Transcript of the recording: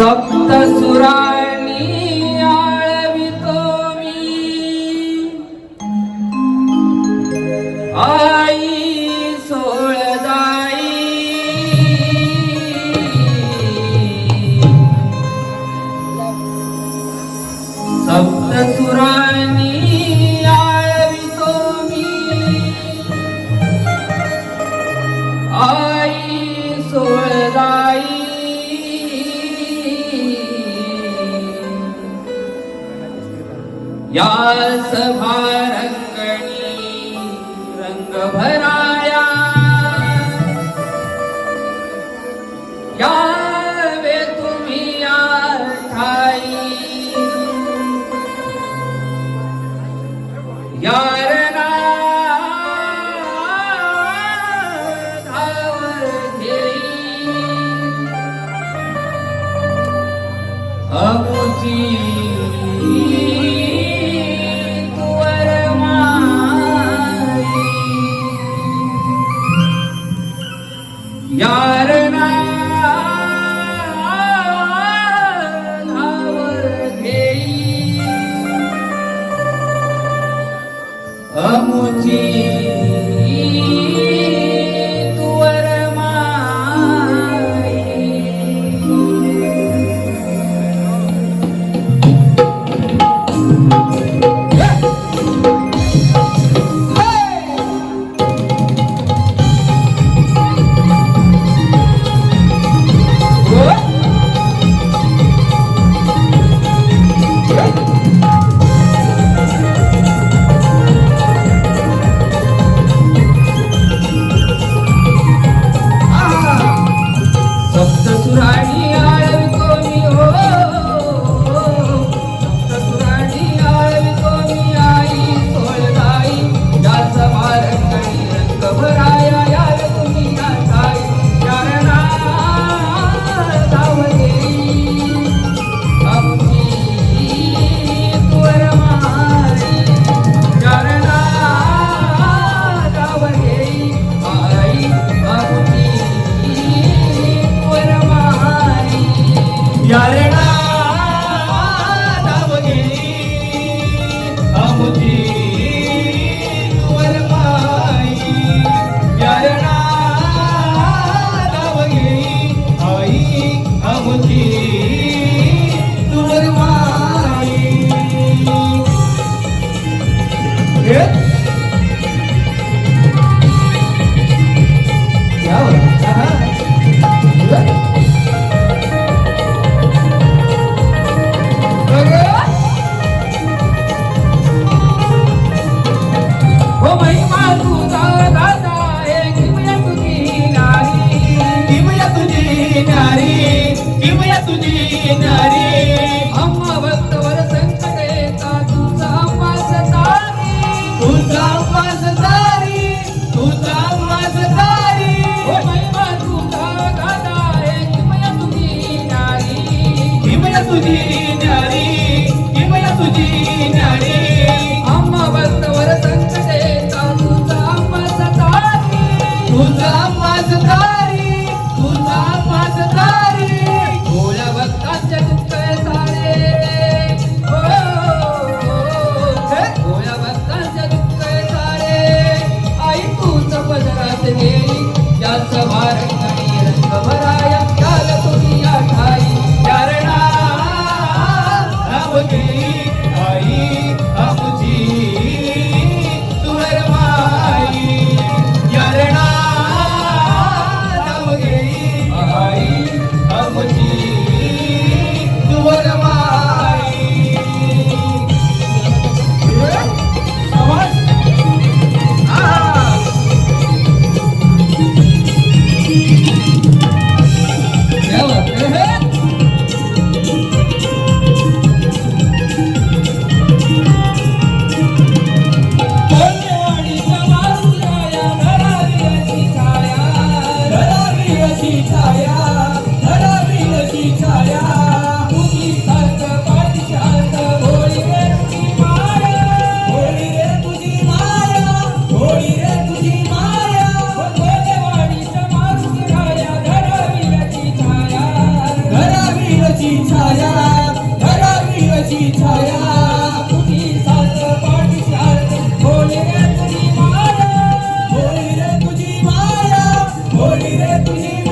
सप्त सुराणी आळवितो मी. आई सोळदाई सप्त सुराणी या सभा रंगणी रंग भराया यावे तुम्ही या ठाई. यार अमुची Yare salvo de de